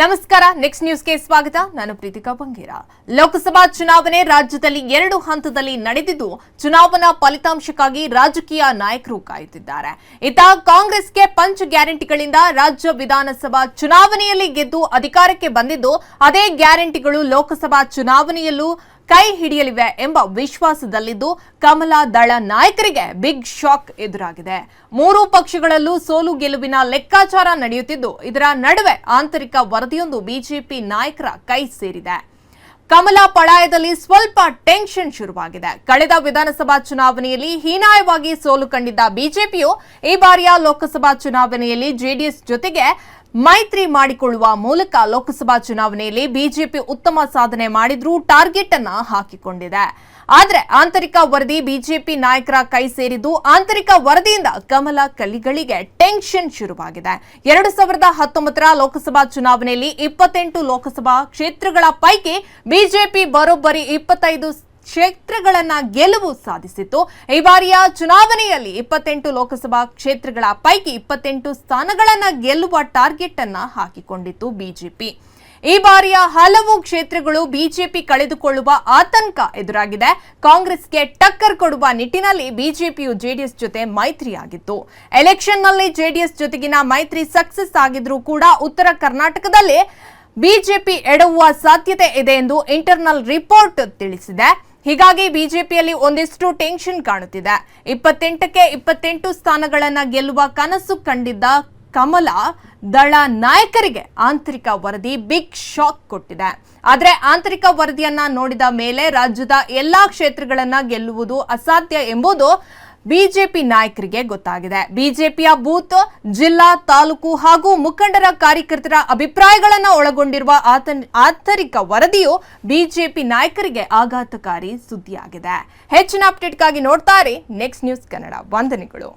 ನಮಸ್ಕಾರ ನೆಕ್ಸ್ಟ್ ನ್ಯೂಸ್ಗೆ ಸ್ವಾಗತ. ನಾನು ಪ್ರೀತಿಕಾ ಬಂಗೇರ. ಲೋಕಸಭಾ ಚುನಾವಣೆ ರಾಜ್ಯದಲ್ಲಿ ಎರಡು ಹಂತದಲ್ಲಿ ನಡೆದಿದ್ದು, ಚುನಾವಣಾ ಫಲಿತಾಂಶಕ್ಕಾಗಿ ರಾಜಕೀಯ ನಾಯಕರು ಕಾಯುತ್ತಿದ್ದಾರೆ. ಇತ್ತ ಕಾಂಗ್ರೆಸ್ಗೆ ಪಂಚ್ ಗ್ಯಾರಂಟಿಗಳಿಂದ ರಾಜ್ಯ ವಿಧಾನಸಭಾ ಚುನಾವಣೆಯಲ್ಲಿ ಗೆದ್ದು ಅಧಿಕಾರಕ್ಕೆ ಬಂದಿದ್ದು, ಅದೇ ಗ್ಯಾರಂಟಿಗಳು ಲೋಕಸಭಾ ಚುನಾವಣೆಯಲ್ಲೂ ಕೈ ಹಿಡಿಯಲಿವೆ ಎಂಬ ವಿಶ್ವಾಸದಲ್ಲಿದ್ದು ಕಮಲ ದಳ ನಾಯಕರಿಗೆ ಬಿಗ್ ಶಾಕ್ ಎದುರಾಗಿದೆ. ಮೂರು ಪಕ್ಷಗಳಲ್ಲೂ ಸೋಲು ಗೆಲುವಿನ ಲೆಕ್ಕಾಚಾರ ನಡೆಯುತ್ತಿದ್ದು, ಇದರ ನಡುವೆ ಆಂತರಿಕ ವರದಿಯೊಂದು ಬಿಜೆಪಿ ನಾಯಕರ ಕೈ ಸೇರಿದೆ. ಕಮಲ ಪಳಾಯದಲ್ಲಿ ಸ್ವಲ್ಪ ಟೆನ್ಷನ್ ಶುರುವಾಗಿದೆ. ಕಳೆದ ವಿಧಾನಸಭಾ ಚುನಾವಣೆಯಲ್ಲಿ ಹೀನಾಯವಾಗಿ ಸೋಲು ಕಂಡಿದ್ದ ಬಿಜೆಪಿಯು ಈ ಬಾರಿಯ ಲೋಕಸಭಾ ಚುನಾವಣೆಯಲ್ಲಿ ಜೆಡಿಎಸ್ ಜೊತೆಗೆ ಮೈತ್ರಿ ಮಾಡಿಕೊಳ್ಳುವ ಮೂಲಕ ಲೋಕಸಭಾ ಚುನಾವಣೆಯಲ್ಲಿ ಬಿಜೆಪಿ ಉತ್ತಮ ಸಾಧನೆ ಮಾಡಿದ್ರೂ ಟಾರ್ಗೆಟ್ ಅನ್ನ ಹಾಕಿಕೊಂಡಿದೆ. ಆದ್ರೆ ಆಂತರಿಕ ವರದಿ ಬಿಜೆಪಿ ನಾಯಕರ ಕೈ ಸೇರಿದ್ದು ಆಂತರಿಕ ವರದಿಯಿಂದ ಕಮಲ ಕಲಿಗಳಿಗೆ ಟೆನ್ಷನ್ ಶುರುವಾಗಿದೆ. ಎರಡು ಸಾವಿರದ ಹತ್ತೊಂಬತ್ತರ ಲೋಕಸಭಾ ಚುನಾವಣೆಯಲ್ಲಿ ಇಪ್ಪತ್ತೆಂಟು ಲೋಕಸಭಾ ಕ್ಷೇತ್ರಗಳ ಪೈಕಿ ಬಿಜೆಪಿ ಬರೋಬ್ಬರಿ ಇಪ್ಪತ್ತೈದು ಕ್ಷೇತ್ರಗಳನ್ನ ಗೆಲುವು ಸಾಧಿಸಿತ್ತು ಈ ಬಾರಿಯ ಚುನಾವಣೆಯಲ್ಲಿ ಇಪ್ಪತ್ತೆಂಟು ಲೋಕಸಭಾ ಕ್ಷೇತ್ರಗಳ ಪೈಕಿ ಇಪ್ಪತ್ತೆಂಟು ಸ್ಥಾನಗಳನ್ನ ಗೆಲ್ಲುವ ಟಾರ್ಗೆಟ್ ಅನ್ನ ಹಾಕಿಕೊಂಡಿತ್ತು ಬಿಜೆಪಿ. ಈ ಬಾರಿಯ ಹಲವು ಕ್ಷೇತ್ರಗಳು ಬಿಜೆಪಿ ಕಳೆದುಕೊಳ್ಳುವ ಆತಂಕ ಎದುರಾಗಿದೆ. ಕಾಂಗ್ರೆಸ್ಗೆ ಟಕ್ಕರ್ ಕೊಡುವ ನಿಟ್ಟಿನಲ್ಲಿ ಬಿಜೆಪಿಯು ಜೆಡಿಎಸ್ ಜೊತೆ ಮೈತ್ರಿಯಾಗಿತ್ತು. ಎಲೆಕ್ಷನ್ನಲ್ಲಿ ಜೆಡಿಎಸ್ ಜೊತೆಗಿನ ಮೈತ್ರಿ ಸಕ್ಸಸ್ ಆಗಿದ್ರೂ ಕೂಡ ಉತ್ತರ ಕರ್ನಾಟಕದಲ್ಲಿ ಬಿಜೆಪಿ ಎಡವುವ ಸಾಧ್ಯತೆ ಇದೆ ಎಂದು ಇಂಟರ್ನಲ್ ರಿಪೋರ್ಟ್ ತಿಳಿಸಿದೆ. ಹೀಗಾಗಿ ಬಿಜೆಪಿಯಲ್ಲಿ ಒಂದಿಷ್ಟು ಟೆನ್ಷನ್ ಕಾಣುತ್ತಿದೆ. ಇಪ್ಪತ್ತೆಂಟಕ್ಕೆ ಇಪ್ಪತ್ತೆಂಟು ಸ್ಥಾನಗಳನ್ನ ಗೆಲ್ಲುವ ಕನಸು ಕಂಡಿದ್ದ ಕಮಲ ದಳ ನಾಯಕರಿಗೆ ಆಂತರಿಕ ವರದಿ ಬಿಗ್ ಶಾಕ್ ಕೊಟ್ಟಿದೆ. ಆದರೆ ಆಂತರಿಕ ವರದಿಯನ್ನ ನೋಡಿದ ಮೇಲೆ ರಾಜ್ಯದ ಎಲ್ಲಾ ಕ್ಷೇತ್ರಗಳನ್ನ ಗೆಲ್ಲುವುದು ಅಸಾಧ್ಯ ಎಂಬುದು ಬಿಜೆಪಿ ನಾಯಕರಿಗೆ ಗೊತ್ತಾಗಿದೆ. ಬಿಜೆಪಿಯ ಬೂತ್, ಜಿಲ್ಲಾ, ತಾಲೂಕು ಹಾಗೂ ಮುಖಂಡರ ಕಾರ್ಯಕರ್ತರ ಅಭಿಪ್ರಾಯಗಳನ್ನು ಒಳಗೊಂಡಿರುವ ಆಂತರಿಕ ವರದಿಯು ಬಿಜೆಪಿ ನಾಯಕರಿಗೆ ಆಘಾತಕಾರಿ ಸುದ್ದಿಯಾಗಿದೆ. ಹೆಚ್ಚಿನ ಅಪ್ಡೇಟ್ಗಾಗಿ ನೋಡ್ತಾರೆ ನೆಕ್ಸ್ಟ್ ನ್ಯೂಸ್ ಕನ್ನಡ. ವಂದನೆಗಳು.